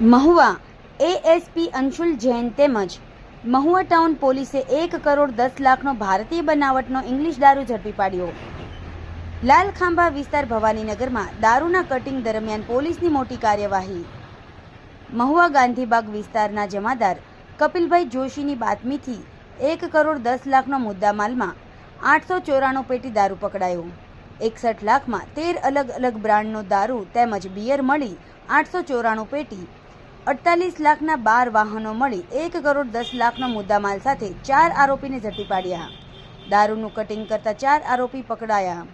Mahuva ASP Anshul Jain તેમજ Mahuva town પોલીસે એક કરોડ દસ લાખનો ભારતીય બનાવટનો ઇંગ્લિશ દારૂ ઝડપી પાડ્યો. લાલખાંભા વિસ્તાર ભવાનીનગરમાં દારૂના કટિંગ દરમિયાન પોલીસની મોટી કાર્યવાહી. મહુવા ગાંધીબાગ વિસ્તારના જમાદાર કપિલભાઈ જોશીની બાતમીથી એક કરોડ દસ લાખનો મુદ્દામાલમાં આઠસો ચોરાણું પેટી દારૂ પકડાયો. એકસઠ લાખમાં તેર અલગ અલગ બ્રાન્ડનો દારૂ તેમજ બિયર મળી આઠસો ચોરાણું પેટી અડતાલીસ લાખના બાર વાહનો મળી એક કરોડ દસ લાખનો મુદ્દામાલ સાથે ચાર આરોપીને ઝડપી પાડ્યા. દારૂનું કટિંગ કરતા ચાર આરોપી પકડાયા.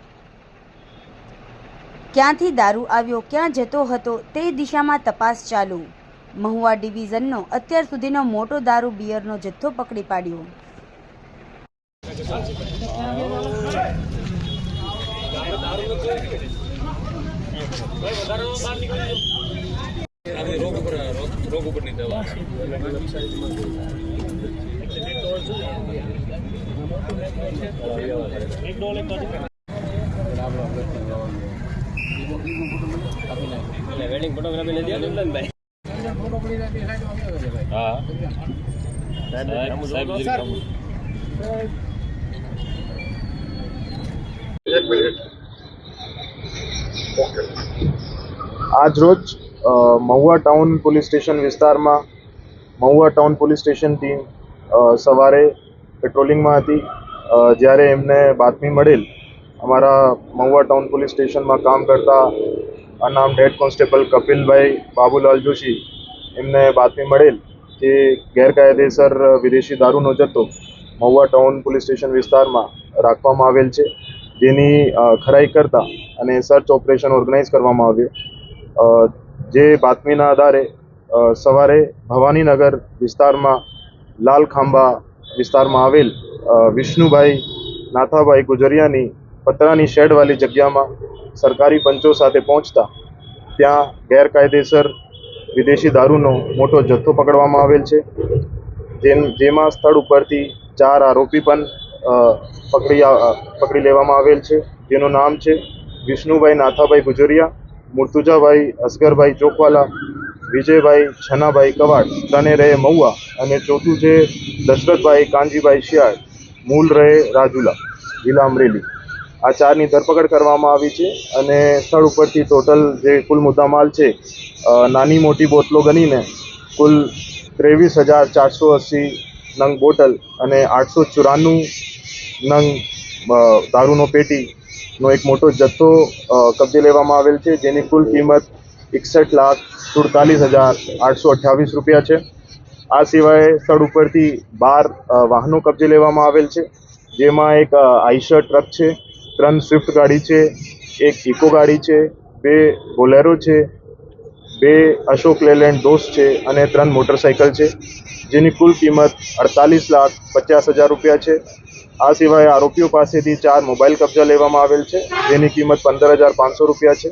ક્યાંથી દારૂ આવ્યો, ક્યાં જતો હતો, તે દિશામાં તપાસ ચાલુ. મહુવા ડિવિઝનનો અત્યાર સુધીનો મોટો દારૂ બિયરનો જથ્થો પકડી પાડ્યો. રોગ ઉપર રોગ ઉપરની દવા વેડિંગ ફોટોગ્રાફી નથી આવતી ને ભાઈ? હા. સાહેબ સાહેબ જરીક આમ. આજ રોજ મહુવા ટાઉન પોલીસ સ્ટેશન વિસ્તારમાં Mahuva town police station team સવારે પેટ્રોલિંગમાં હતી. જ્યારે એમને બાતમી મળેલ, અમારા મહુવા ટાઉન પોલીસ સ્ટેશનમાં કામ કરતા અનામ હેડ કોન્સ્ટેબલ કપિલભાઈ બાબુલાલ જોશી એમને બાતમી મળેલ કે ગેરકાયદેસર વિદેશી દારૂનો જથ્થો મહુવા ટાઉન પોલીસ સ્ટેશન વિસ્તારમાં રાખવામાં આવેલ છે. જેની ખરાઈ કરતા અને સર્ચ ઓપરેશન ઓર્ગેનાઇઝ કરવામાં આવ્યું. જે બાતમીના આધારે સવારે ભવાનીનગર વિસ્તારમાં લાલ ખાંભા વિસ્તારમાં આવેલ વિષ્ણુભાઈ નાથાભાઈ ગુજરિયાની પતરાની શેડવાળી જગ્યામાં સરકારી પંચો સાથે પહોંચતા ત્યાં ગેરકાયદેસર વિદેશી દારૂનો મોટો જથ્થો પકડવામાં આવેલ છે. જેમ, જેમાં સ્થળ ઉપરથી ચાર આરોપી પણ પકડી પકડી લેવામાં આવેલ છે. જેનું નામ છે વિષ્ણુભાઈ નાથાભાઈ ગુજરિયા મુર્તુજાભાઈ, અસગરભાઈ ચોકવાલા વિજયભાઈ છનાભાઈ કવાડ ત્રણે રહે મહુવા અને ચોથું છે દશરથભાઈ કાનજીભાઈ શિયાળ, મૂળ રહે રાજુલા જિલ્લા અમરેલી આ ચારની ધરપકડ કરવામાં આવી છે અને સ્થળ ઉપરથી ટોટલ જે કુલ મુદ્દામાલ છે નાની મોટી બોટલો ગણીને કુલ ત્રેવીસ હજાર ચારસો અસી નંગ બોટલ અને આઠસો ચોરાણું નંગ દારૂનો દારૂનો પેટીનો એક મોટો જથ્થો કબજે લેવામાં આવેલ છે, જેની કુલ કિંમત એકસઠ લાખ સુડતાલીસ હજાર આઠસો અઠ્યાવીસ રૂપિયા છે. આ સિવાય સ્થળ ઉપરથી બાર વાહનો કબજે લેવામાં આવેલ છે. જેમાં એક આઈશર ટ્રક છે, ત્રણ સ્વિફ્ટ ગાડી છે, એક ઇકો ગાડી છે, બે બોલેરો છે, બે અશોક લેલેન્ડ દોસ્ત છે અને ત્રણ મોટરસાઇકલ છે, જેની કુલ કિંમત અડતાલીસ લાખ પચાસ હજાર રૂપિયા છે. આ સિવાય આરોપીઓ પાસેથી ચાર મોબાઈલ કબજા લેવામાં આવેલ છે. જેની કિંમત પંદર હજાર પાંચસો રૂપિયા છે.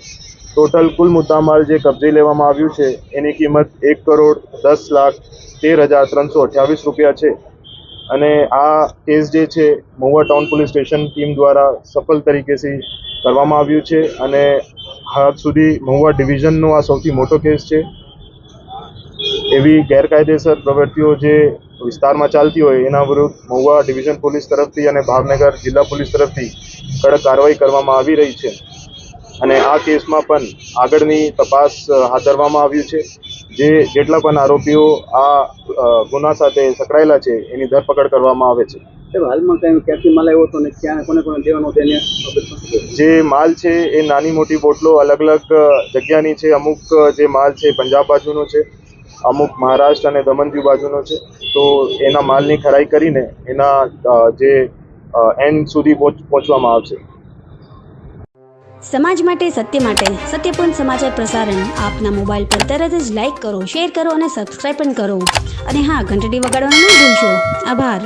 ટોટલ કુલ મુદ્દામાલ જે કબજે લેવામાં આવ્યું છે, એની કિંમત એક કરોડ દસ લાખ તેર હજાર ત્રણસો અઠ્યાવીસ રૂપિયા છે. અને આ કેસ જે છે, Mahuva town police station team દ્વારા સફળ તરીકેથી કરવામાં આવ્યું છે અને હાલ સુધી મહુવા ડિવિઝનનો આ સૌથી મોટો કેસ છે. એવી ગેરકાયદેસર પ્રવૃત્તિઓ જે વિસ્તારમાં ચાલતી હોય એના વિરુદ્ધ મહુવા ડિવિઝન પોલીસ તરફથી અને ભાવનગર જિલ્લા પોલીસ તરફથી કડક કાર્યવાહી કરવામાં આવી રહી છે. અને આ કેસમાં પણ આગળની તપાસ હાથ ધરવામાં આવ્યું છે. જે જેટલા પણ આરોપીઓ આ ગુના સાથે સંકળાયેલા છે એની ધરપકડ કરવામાં આવે છે. હાલમાં કઈ ક્યાંથી માલ આવ્યો હતો ને ક્યાં કોને કોને દેવાનો કહેવું? જે માલ છે એ નાની મોટી બોટલો અલગ અલગ જગ્યાની છે. અમુક જે માલ છે પંજાબ બાજુનો છે. અમુક મહારાષ્ટ્ર અને દમણ દીવ બાજુનો છે. તો એના માલની ખરાઈ કરીને એના જે એન્ડ સુધી પહોંચ- પહોંચવામાં આવશે. સમાજ માટે સત્ય માટે સત્યપૂર્ણ સમાચાર પ્રસારણ આપના મોબાઈલ પર તરત જ લાઈક કરો, શેર કરો અને સબસ્ક્રાઈબ પણ કરો. અને હા, ઘંટડી વગાડવાનું ભૂલશો. આભાર.